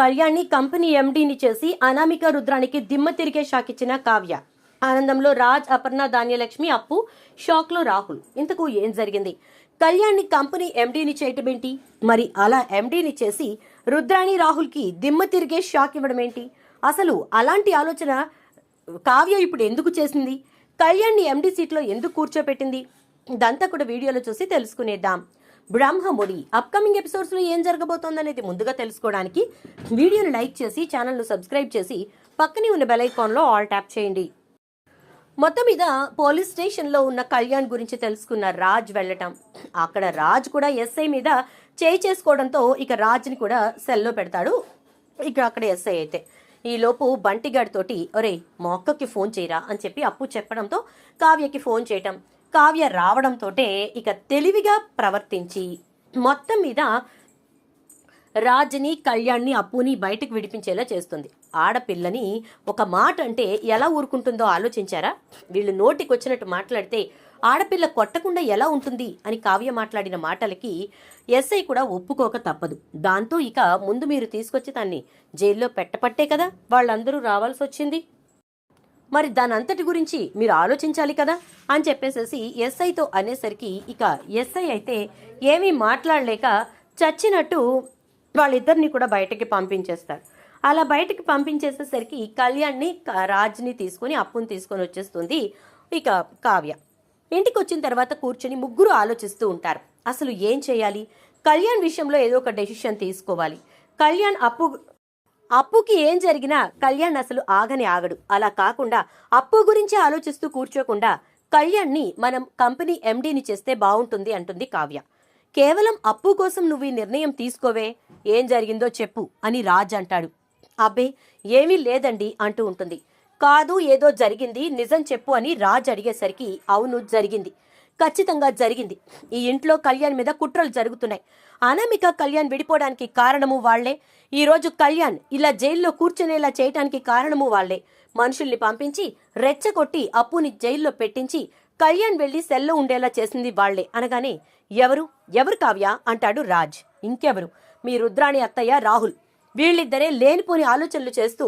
కళ్యాణ్ని కంపెనీ ఎండీని చేసి అనామిక రుద్రానికి దిమ్మ తిరిగే షాక్ ఇచ్చిన కావ్య. ఆనందంలో రాజ్ అపర్ణ ధాన్యలక్ష్మి అప్పు షాక్లో రాహుల్. ఇంతకు ఏం జరిగింది? కళ్యాణ్ని కంపెనీ ఎండీని చేయటం ఏంటి? మరి అలా ఎండీని చేసి రుద్రాణి రాహుల్కి దిమ్మ తిరిగే షాక్ ఇవ్వడం ఏంటి? అసలు అలాంటి ఆలోచన కావ్య ఇప్పుడు ఎందుకు చేసింది? కళ్యాణ్ని ఎండీ సీట్లో ఎందుకు కూర్చోపెట్టింది? ఇదంతా కూడా వీడియోలో చూసి తెలుసుకునేద్దాం. బ్రహ్మముడి అప్కమింగ్ ఎపిసోడ్స్లో ఏం జరగబోతోందనేది ముందుగా తెలుసుకోవడానికి వీడియోని లైక్ చేసి ఛానల్ను సబ్స్క్రైబ్ చేసి పక్కనే ఉన్న బెల్ ఐకాన్లో ఆల్ ట్యాప్ చేయండి. మొత్తం మీద పోలీస్ స్టేషన్లో ఉన్న కళ్యాణ్ గురించి తెలుసుకున్న రాజ్ వెళ్ళటం. అక్కడ రాజ్ కూడా ఎస్ఐ మీద చేయి చేసుకోవడంతో ఇక రాజ్ని కూడా సెల్లో పెడతాడు. ఇక అక్కడ ఎస్ఐ అయితే ఈలోపు బంటిగాడి తోటి ఒరే మా అక్కకి ఫోన్ చేయరా? అని చెప్పి అప్పు చెప్పడంతో కావ్యకి ఫోన్ చేయటం. కావ్య రావడంతో ఇక తెలివిగా ప్రవర్తించి మొత్తం మీద రాజుని కళ్యాణ్ని అప్పుని బయటకు విడిపించేలా చేస్తుంది. ఆడపిల్లని ఒక మాట అంటే ఎలా ఊరుకుంటుందో ఆలోచించారా? వీళ్ళు నోటికి వచ్చినట్టు మాట్లాడితే ఆడపిల్ల కొట్టకుండా ఎలా ఉంటుంది అని కావ్య మాట్లాడిన మాటలకి ఎస్ఐ కూడా ఒప్పుకోక తప్పదు. దాంతో ఇక ముందు మీరు తీసుకొచ్చి దాన్ని జైల్లో పెట్టపట్టే కదా వాళ్ళందరూ రావాల్సి వచ్చింది మరి దాని అంతటి గురించి మీరు ఆలోచించాలి కదా? అని చెప్పేసేసి ఎస్ఐతో అనేసరికి ఇక ఎస్ఐ అయితే ఏమీ మాట్లాడలేక చచ్చినట్టు వాళ్ళిద్దరిని కూడా బయటకి పంపించేస్తారు. అలా బయటకి పంపించేసేసరికి కళ్యాణ్ని రాజ్ని తీసుకొని అప్పుని తీసుకొని వచ్చేస్తుంది ఇక కావ్య. ఇంటికి వచ్చిన తర్వాత కూర్చొని ముగ్గురు ఆలోచిస్తూ ఉంటారు. అసలు ఏం చేయాలి? కళ్యాణ్ విషయంలో ఏదో ఒక డెసిషన్ తీసుకోవాలి. కళ్యాణ్ అప్పు అప్పుకి ఏం జరిగినా కళ్యాణ్ అసలు ఆగని ఆగడు. అలా కాకుండా అప్పు గురించి ఆలోచిస్తూ కూర్చోకుండా కళ్యాణ్ని మనం కంపెనీ ఎండీని చేస్తే బాగుంటుంది అంటుంది కావ్య. కేవలం అప్పు కోసం నువ్వు ఈ నిర్ణయం తీసుకోవే ఏం జరిగిందో చెప్పు అని రాజ్ అంటాడు. అబ్బే ఏమీ లేదండి అంటూ ఉంటుంది. కాదు ఏదో జరిగింది నిజం చెప్పు అని రాజ్ అడిగేసరికి అవును జరిగింది. ఖచ్చితంగా జరిగింది. ఈ ఇంట్లో కళ్యాణ్ మీద కుట్రలు జరుగుతున్నాయి. అనామిక కళ్యాణ్ విడిపోవడానికి కారణము వాళ్ళే. ఈ రోజు కళ్యాణ్ ఇలా జైల్లో కూర్చునేలా చేయటానికి కారణము వాళ్ళే మనుషుల్ని పంపించి రెచ్చగొట్టి అప్పుని జైల్లో పెట్టించి కళ్యాణ్ వెళ్ళి సెల్లో ఉండేలా చేసింది వాళ్ళే అనగానే ఎవరు? ఎవరు కావ్య? అంటాడు రాజ్. ఇంకెవరు? మీ రుద్రాణి అత్తయ్య రాహుల్. వీళ్ళిద్దరే లేనిపోని ఆలోచనలు చేస్తూ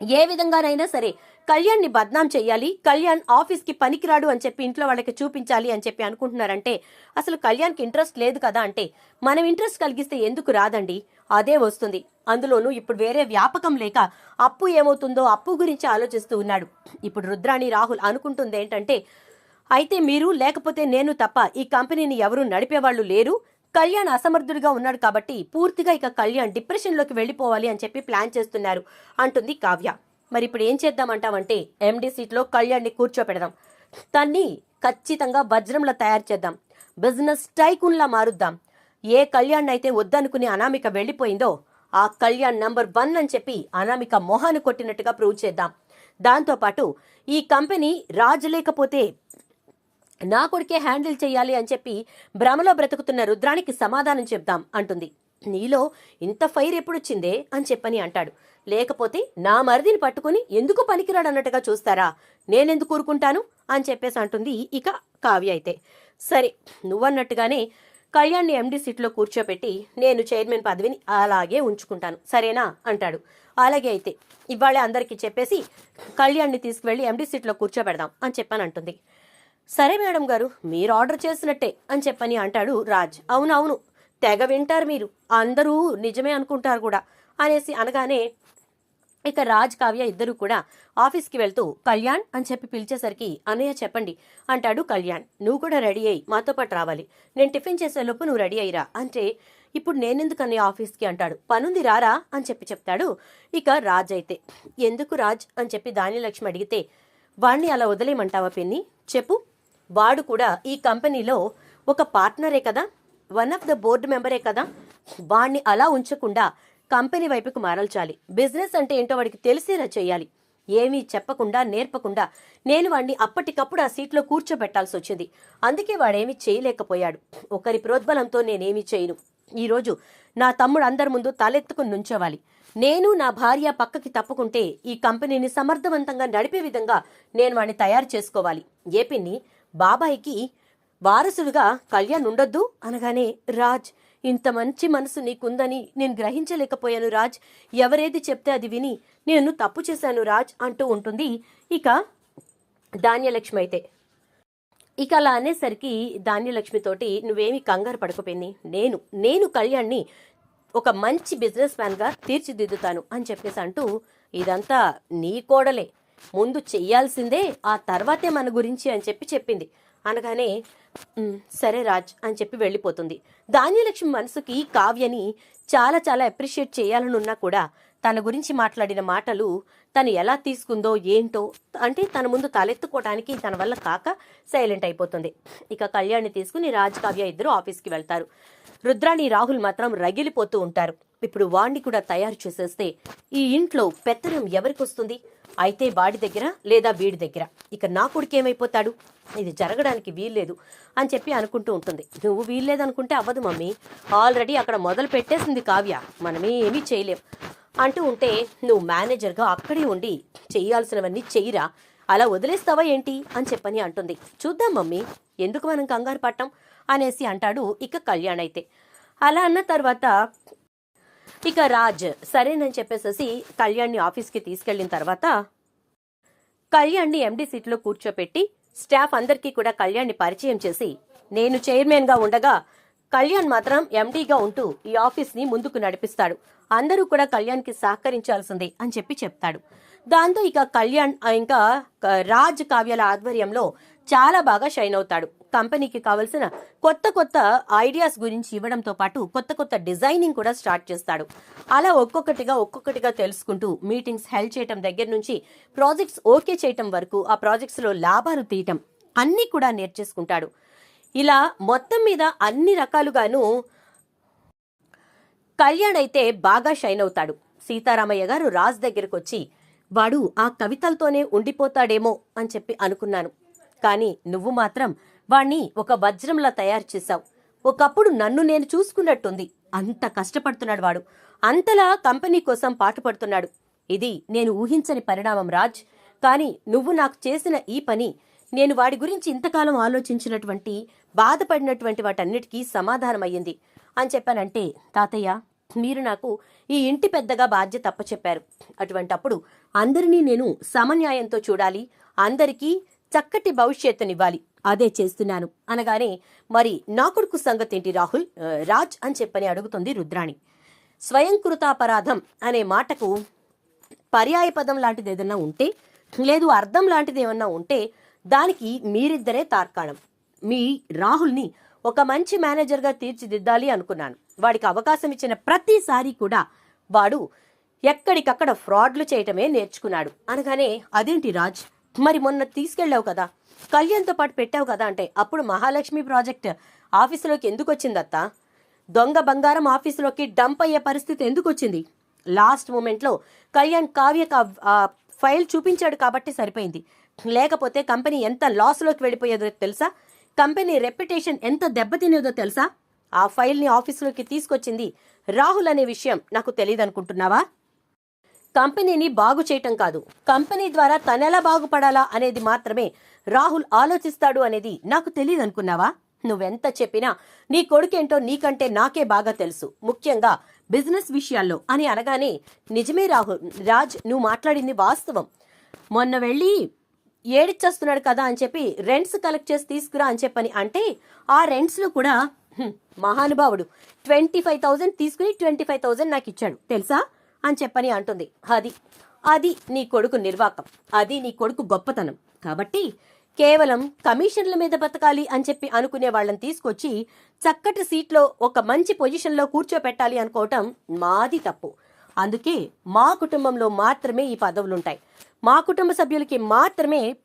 ఏ విధంగానైనా సరే కళ్యాణ్ని బద్నాం చెయ్యాలి కళ్యాణ్ ఆఫీస్కి పనికిరాడు అని చెప్పి ఇంట్లో వాళ్ళకి చూపించాలి అని చెప్పి అనుకుంటున్నారంటే అసలు కళ్యాణ్కి ఇంట్రెస్ట్ లేదు కదా అంటే మనం ఇంట్రెస్ట్ కలిగిస్తే ఎందుకు రాదండి? అదే వస్తుంది. అందులోనూ ఇప్పుడు వేరే వ్యాపకం లేక అప్పు ఏమవుతుందో అప్పు గురించి ఆలోచిస్తూ ఉన్నాడు. ఇప్పుడు రుద్రాణి రాహుల్ అనుకుంటుంది ఏంటంటే అయితే మీరు లేకపోతే నేను తప్ప ఈ కంపెనీని ఎవరూ నడిపేవాళ్ళు లేరు. కళ్యాణ్ అసమర్థుడిగా ఉన్నాడు కాబట్టి పూర్తిగా ఇక కళ్యాణ్ డిప్రెషన్లోకి వెళ్ళిపోవాలి అని చెప్పి ప్లాన్ చేస్తున్నారు అంటుంది కావ్య. మరి ఇప్పుడు ఏం చేద్దామంటావంటే ఎండి సీట్లో కళ్యాణ్ని కూర్చోపెడదాం. తన్ని ఖచ్చితంగా వజ్రంలా తయారు చేద్దాం. బిజినెస్ టైకున్లా మారుద్దాం. ఏ కళ్యాణ్ అయితే వద్దనుకుని అనామిక వెళ్ళిపోయిందో ఆ కళ్యాణ్ నంబర్ వన్ అని చెప్పి అనామిక మొహాన్ని కొట్టినట్టుగా ప్రూవ్ చేద్దాం. దాంతోపాటు ఈ కంపెనీ రాజు లేకపోతే నా కొడుకే హ్యాండిల్ చేయాలి అని చెప్పి భ్రమలో బ్రతుకుతున్న రుద్రానికి సమాధానం చెప్దాం అంటుంది. నీలో ఇంత ఫైర్ ఎప్పుడొచ్చిందే అని చెప్పని అంటాడు. లేకపోతే నా మరిదిని పట్టుకుని ఎందుకు పనికిరాడు అన్నట్టుగా చూస్తారా? నేనెందుకు కోరుకుంటాను అని చెప్పేసి అంటుంది ఇక కావ్య అయితే. సరే నువ్వన్నట్టుగానే కళ్యాణ్ని ఎండి సీట్లో కూర్చోపెట్టి నేను చైర్మన్ పదవిని అలాగే ఉంచుకుంటాను. సరేనా? అంటాడు. అలాగే అయితే ఇవాళే అందరికీ చెప్పేసి కళ్యాణ్ని తీసుకువెళ్ళి ఎండి సీట్లో కూర్చోబెడదాం అని చెప్పాను అంటుంది సరే మేడం గారు మీరు ఆర్డర్ చేసినట్టే అని చెప్పని అంటాడు రాజ్. అవునవును తెగ వింటారు మీరు. అందరూ నిజమే అనుకుంటారు కూడా అనేసి అనగానే ఇక రాజ్ కావ్య ఇద్దరు కూడా ఆఫీస్కి వెళ్తూ కళ్యాణ్ అని చెప్పి పిలిచేసరికి అన్నయ్య చెప్పండి అంటాడు కళ్యాణ్. నువ్వు కూడా రెడీ అయ్యి మాతో పాటు రావాలి. నేను టిఫిన్ చేసేలోపు నువ్వు రెడీ అయ్యిరా. అంటే ఇప్పుడు నేనెందుకు అన్నయ్య ఆఫీస్కి? అంటాడు. పనుంది రారా అని చెప్పి చెప్తాడు ఇక రాజ్ అయితే. ఎందుకు రాజ్? అని చెప్పి ధాన్యలక్ష్మి అడిగితే వాణ్ణి అలా వదిలేయమంటావా పిన్ని? చెప్పు. వాడు కూడా ఈ కంపెనీలో ఒక పార్ట్నరే కదా? వన్ ఆఫ్ ద బోర్డు మెంబరే కదా? వాణ్ణి అలా ఉంచకుండా కంపెనీ వైపుకు మారల్చాలి. బిజినెస్ అంటే ఏంటో వాడికి తెలిసేలా చేయాలి ఏమీ చెప్పకుండా నేర్పకుండా నేను వాడిని అప్పటికప్పుడు ఆ సీట్లో కూర్చోబెట్టాల్సి వచ్చింది. అందుకే వాడేమీ చేయలేకపోయాడు. ఒకరి ప్రోద్బలంతో నేనేమీ చేయను. ఈరోజు నా తమ్ముడు అందరి ముందు తలెత్తుకుని నుంచోవాలి. నేను నా భార్య పక్కకి తప్పుకుంటే ఈ కంపెనీని సమర్థవంతంగా నడిపే విధంగా నేను వాడిని తయారు చేసుకోవాలి. ఏ పిన్ని బాబాయికి వారసుడిగా కళ్యాణ్ ఉండొద్దు అనగానే రాజ్ ఇంత మంచి మనసు నీకుందని నేను గ్రహించలేకపోయాను రాజ్. ఎవరేది చెప్తే అది విని నేను తప్పు చేశాను రాజ్ అంటూ ఉంటుంది. ఇక ధాన్యలక్ష్మి అయితే. ఇక అలా అనేసరికి ధాన్యలక్ష్మితోటి నువ్వేమి కంగారు పడకపోయింది. నేను నేను కళ్యాణ్ని ఒక మంచి బిజినెస్ మ్యాన్గా తీర్చిదిద్దుతాను అని చెప్పేసి అంటూ ఇదంతా నీ కోడలే. ముందు చెయ్యాల్సిందే ఆ తర్వాతే మన గురించి అని చెప్పి చెప్పింది. అనగానే సరే రాజ్ అని చెప్పి వెళ్ళిపోతుంది. ధాన్యలక్ష్మి మనసుకి కావ్యని చాలా చాలా అప్రిషియేట్ చేయాలని ఉన్నా కూడా తన గురించి మాట్లాడిన మాటలు తను ఎలా తీసుకుందో ఏంటో అంటే తన ముందు తలెత్తుకోవడానికి తన వల్ల కాక సైలెంట్ అయిపోతుంది. ఇక కళ్యాణ్ని తీసుకుని రాజ్ కావ్య ఇద్దరు ఆఫీస్కి వెళ్తారు. రుద్రాణి రాహుల్ మాత్రం రగిలిపోతూ ఉంటారు. ఇప్పుడు వాణ్ణి కూడా తయారు చేసేస్తే ఈ ఇంట్లో పెత్తనం ఎవరికి వస్తుంది? అయితే వాడి దగ్గర లేదా వీడి దగ్గర. ఇక నా కొడుకు ఏమైపోతాడు? ఇది జరగడానికి వీల్లేదు అని చెప్పి అనుకుంటూ ఉంటుంది. నువ్వు వీల్లేదనుకుంటే అవ్వదు మమ్మీ. ఆల్రెడీ అక్కడ మొదలు పెట్టేసింది కావ్య. మనమేమీ చేయలేం అంటూ ఉంటే నువ్వు మేనేజర్గా అక్కడే ఉండి చేయాల్సినవన్నీ చెయ్యిరా. అలా వదిలేస్తావా ఏంటి? అని చెప్పని అంటుంది. చూద్దాం మమ్మీ ఎందుకు మనం కంగారు పట్టం అనేసి అంటాడు ఇక కళ్యాణ్ అయితే. అలా అన్న తర్వాత ఇక రాజ్ సరేనని చెప్పేసేసి కళ్యాణ్ని ఆఫీస్కి తీసుకెళ్ళిన తర్వాత కళ్యాణ్ని ఎండి సీట్లో కూర్చోపెట్టి స్టాఫ్ అందరికీ కూడా కళ్యాణ్ని పరిచయం చేసి నేను చైర్మన్గా ఉండగా కళ్యాణ్ మాత్రం ఎండీగా ఉంటూ ఈ ఆఫీస్ని ముందుకు నడిపిస్తాడు. అందరూ కూడా కళ్యాణ్కి సహకరించాల్సిందే అని చెప్పి చెప్తాడు. దాంతో ఇక కళ్యాణ్ ఆ, ఇంకా రాజ్ కావ్యాల ఆధ్వర్యంలో చాలా బాగా షైన్ అవుతాడు. కంపెనీకి కావలసిన కొత్త కొత్త ఐడియాస్ గురించి ఇవ్వడంతో పాటు కొత్త కొత్త డిజైనింగ్ కూడా స్టార్ట్ చేస్తాడు. అలా ఒక్కొక్కటిగా ఒక్కొక్కటిగా తెలుసుకుంటూ మీటింగ్స్ హెల్ప్ చేయటం దగ్గర నుంచి ప్రాజెక్ట్స్ ఓకే చేయటం వరకు ఆ ప్రాజెక్ట్స్లో లాభాలు తీయటం అన్నీ కూడా నేర్చేసుకుంటాడు. ఇలా మొత్తం మీద అన్ని రకాలుగాను కళ్యాణ్ అయితే బాగా షైన్ అవుతాడు. సీతారామయ్య గారు రాజ్ దగ్గరకు వచ్చి వాడు ఆ కవితలతోనే ఉండిపోతాడేమో అని చెప్పి అనుకున్నాను. కానీ నువ్వు మాత్రం వాణ్ణి ఒక వజ్రంలా తయారు చేశావు. ఒకప్పుడు నన్ను నేను చూసుకున్నట్టుంది. అంత కష్టపడుతున్నాడు వాడు. అంతలా కంపెనీ కోసం పాటుపడుతున్నాడు. ఇది నేను ఊహించని పరిణామం రాజ్. కానీ నువ్వు నాకు చేసిన ఈ పని నేను వాడి గురించి ఇంతకాలం ఆలోచించినటువంటి బాధపడినటువంటి వాటన్నిటికీ సమాధానమయ్యింది. అని చెప్పానంటే తాతయ్య మీరు నాకు ఈ ఇంటి పెద్దగా బాధ్యత అప్పచెప్పారు. అటువంటప్పుడు అందరినీ నేను సమన్యాయంతో చూడాలి. అందరికీ చక్కటి భవిష్యత్తునివ్వాలి. అదే చేస్తున్నాను. అనగానే మరి నా కొడుకు సంగతి ఏంటి రాహుల్ రాజ్ అని చెప్పని అడుగుతుంది రుద్రాణి. స్వయంకృతాపరాధం అనే మాటకు పర్యాయ పదం లాంటిది ఏదన్నా ఉంటే లేదు అర్థం లాంటిది ఏమన్నా ఉంటే దానికి మీరిద్దరే తార్కాణం. మీ రాహుల్ని ఒక మంచి మేనేజర్గా తీర్చిదిద్దాలి అనుకున్నాను. వాడికి అవకాశం ఇచ్చిన ప్రతిసారి కూడా వాడు ఎక్కడికక్కడ ఫ్రాడ్లు చేయటమే నేర్చుకున్నాడు. అనగానే అదేంటి రాజ్? మరి మొన్న తీసుకెళ్ళావు కదా. కళ్యాణ్తో పాటు పెట్టావు కదా అంటే అప్పుడు మహాలక్ష్మి ప్రాజెక్ట్ ఆఫీసులోకి ఎందుకు వచ్చిందత్త? దొంగ బంగారం ఆఫీసులోకి డంప్ అయ్యే పరిస్థితి ఎందుకు వచ్చింది? లాస్ట్ మూమెంట్లో కళ్యాణ్ కావ్యకు ఫైల్ చూపించాడు కాబట్టి సరిపోయింది. లేకపోతే కంపెనీ ఎంత లాస్లోకి వెళ్ళిపోయేదో తెలుసా? కంపెనీ రెప్యుటేషన్ ఎంత దెబ్బతినేదో తెలుసా? ఆ ఫైల్ని ఆఫీసులోకి తీసుకొచ్చింది రాహుల్ అనే విషయం నాకు తెలియదు అనుకుంటున్నావా కంపెనీని బాగు చేయటం కాదు. కంపెనీ ద్వారా తనెలా బాగుపడాలా అనేది మాత్రమే రాహుల్ ఆలోచిస్తాడు అనేది నాకు తెలియదు అనుకున్నావా నువ్వెంత చెప్పినా నీ కొడుకేంటో నీకంటే నాకే బాగా తెలుసు. ముఖ్యంగా బిజినెస్ విషయాల్లో అని అనగానే నిజమే రాహుల్ రాజ్ నువ్వు మాట్లాడింది వాస్తవం. మొన్న వెళ్ళి ఏడిచ్చేస్తున్నాడు కదా అని చెప్పి రెంట్స్ కలెక్ట్ చేసి తీసుకురా అని చెప్పని అంటే ఆ రెంట్స్లో కూడా మహానుభావుడు ట్వంటీ ఫైవ్ థౌజండ్ తీసుకుని ట్వంటీ ఫైవ్ థౌజండ్ నాకు ఇచ్చాడు. తెలుసా? అని చెప్పని అంటుంది. అది అది నీ కొడుకు నిర్వాకం. అది నీ కొడుకు గొప్పతనం. కాబట్టి కేవలం కమిషన్ల మీద బతకాలి అని చెప్పి అనుకునే వాళ్ళని తీసుకొచ్చి చక్కటి సీట్లో ఒక మంచి పొజిషన్లో కూర్చోపెట్టాలి అనుకోవటం మాది తప్పు. అందుకే మా కుటుంబంలో మాత్రమే ఈ పదవులుంటాయి. మా కుటుంబ సభ్యులకి మాత్రమే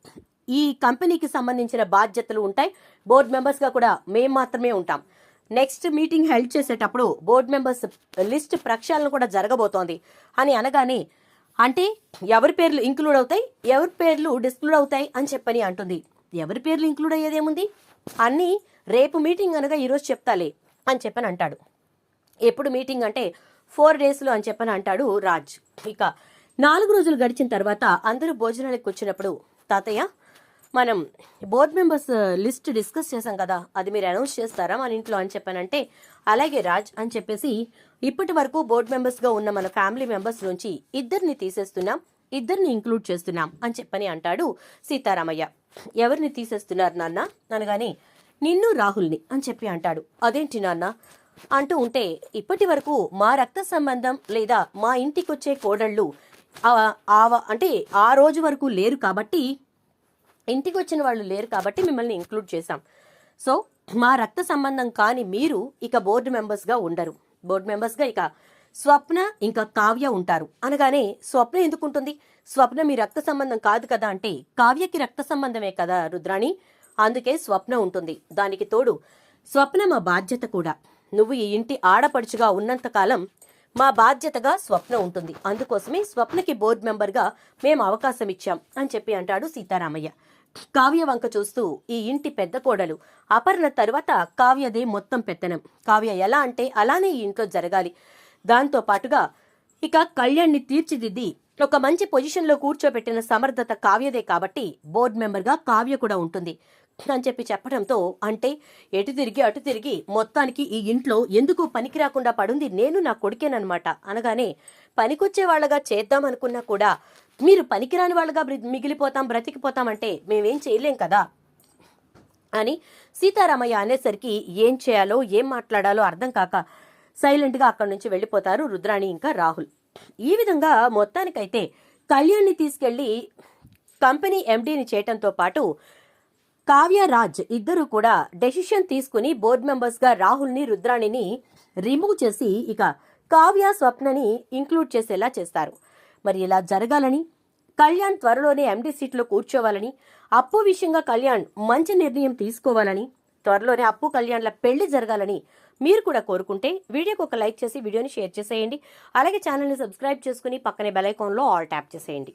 ఈ కంపెనీకి సంబంధించిన బాధ్యతలు ఉంటాయి. బోర్డు మెంబర్స్గా కూడా మేము మాత్రమే ఉంటాం. నెక్స్ట్ మీటింగ్ హెల్డ్ చేసేటప్పుడు బోర్డు మెంబర్స్ లిస్ట్ ప్రక్షాళన కూడా జరగబోతోంది. అని అనగానే అంటే ఎవరి పేర్లు ఇంక్లూడ్ అవుతాయి? ఎవరి పేర్లు డిస్క్లూడ్ అవుతాయి? అని చెప్పని అంటుంది. ఎవరి పేర్లు ఇంక్లూడ్ అయ్యేదేముంది? అన్నీ రేపు మీటింగ్ అనగా ఈరోజు చెప్తాలే అని చెప్పని అంటాడు. ఎప్పుడు మీటింగ్ అంటే ఫోర్ డేస్లో అని చెప్పని అంటాడు రాజ్. ఇక నాలుగు రోజులు గడిచిన తర్వాత అందరూ భోజనాలకు వచ్చినప్పుడు తాతయ్య మనం బోర్డ్ మెంబర్స్ లిస్ట్ డిస్కస్ చేశాం కదా అది మీరు అనౌన్స్ చేస్తారా మన ఇంట్లో అని చెప్పానంటే అలాగే రాజ్ అని చెప్పేసి ఇప్పటి వరకు బోర్డ్ మెంబర్స్గా ఉన్న మన ఫ్యామిలీ మెంబర్స్ నుంచి ఇద్దరిని తీసేస్తున్నాం ఇద్దరిని ఇంక్లూడ్ చేస్తున్నాం అని చెప్పని అంటాడు సీతారామయ్య. ఎవరిని తీసేస్తున్నారు నాన్న? అనగానే నిన్ను రాహుల్ని అని చెప్పి అంటాడు. అదేంటి నాన్న? అంటూ ఉంటే ఇప్పటి వరకు మా రక్త సంబంధం లేదా మా ఇంటికొచ్చే కోడళ్ళు ఆ- అంటే ఆ రోజు వరకు లేరు కాబట్టి ఇంటికి వచ్చిన వాళ్ళు లేరు కాబట్టి మిమ్మల్ని ఇంక్లూడ్ చేశాం. సో మా రక్త సంబంధం కాని మీరు ఇక బోర్డు మెంబర్స్గా ఉండరు. బోర్డు మెంబర్స్గా ఇక స్వప్న ఇంకా కావ్య ఉంటారు. అనగానే స్వప్న ఎందుకు ఉంటుంది స్వప్న మీ రక్త సంబంధం కాదు కదా అంటే కావ్యకి రక్త సంబంధమే కదా రుద్రాణి? అందుకే స్వప్న ఉంటుంది. దానికి తోడు స్వప్న మా బాధ్యత కూడా. నువ్వు ఈ ఇంటి ఆడపడుచుగా ఉన్నంతకాలం మా బాధ్యతగా స్వప్న ఉంటుంది. అందుకోసమే స్వప్నకి బోర్డు మెంబర్గా మేము అవకాశం ఇచ్చాం అని చెప్పి అంటాడు సీతారామయ్య. కావ్య వంక చూస్తూ ఈ ఇంటి పెద్ద కోడలు. అపర్ణ తరువాత కావ్యదే మొత్తం పెత్తనం. కావ్య ఎలా అంటే అలానే ఈ ఇంట్లో జరగాలి. దాంతో పాటుగా ఇక కళ్యాణ్ని తీర్చిదిద్ది ఒక మంచి పొజిషన్లో కూర్చోబెట్టిన సమర్థత కావ్యదే కాబట్టి బోర్డు మెంబర్గా కావ్య కూడా ఉంటుంది. అని చెప్పి చెప్పడంతో అంటే ఎటు తిరిగి అటు తిరిగి మొత్తానికి ఈ ఇంట్లో ఎందుకు పనికి రాకుండా పడుంది? నేను నా కొడుకేనమాట అనగానే పనికొచ్చే వాళ్ళగా చేద్దామనుకున్నా కూడా మీరు పనికిరాని వాళ్ళగా బ్రి- మిగిలిపోతాం బ్రతికిపోతాం అంటే మేమేం చేయలేం కదా? అని సీతారామయ్య అనేసరికి ఏం చేయాలో ఏం మాట్లాడాలో అర్థం కాక సైలెంట్గా అక్కడి నుంచి వెళ్ళిపోతారు రుద్రాణి ఇంకా రాహుల్. ఈ విధంగా మొత్తానికైతే కళ్యాణ్ని తీసుకెళ్ళి కంపెనీ ఎండీని చేయటంతో పాటు కావ్య రాజ్ ఇద్దరు కూడా డెసిషన్ తీసుకుని బోర్డు మెంబర్స్గా రాహుల్ని రుద్రాణిని రిమూవ్ చేసి ఇక కావ్య స్వప్నని ఇంక్లూడ్ చేసేలా చేస్తారు. మరి ఇలా జరగాలని? కళ్యాణ్ త్వరలోనే ఎండీ సీట్లో కూర్చోవాలని అప్పు విషయంగా కళ్యాణ్ మంచి నిర్ణయం తీసుకోవాలని త్వరలోనే అప్పు కళ్యాణ్ల పెళ్ళి జరగాలని మీరు కూడా కోరుకుంటే వీడియోకి ఒక లైక్ చేసి వీడియోని షేర్ చేసేయండి. అలాగే ఛానల్ని సబ్స్క్రైబ్ చేసుకుని పక్కనే బెల్ ఐకాన్లో ఆల్ ట్యాప్ చేసేయండి.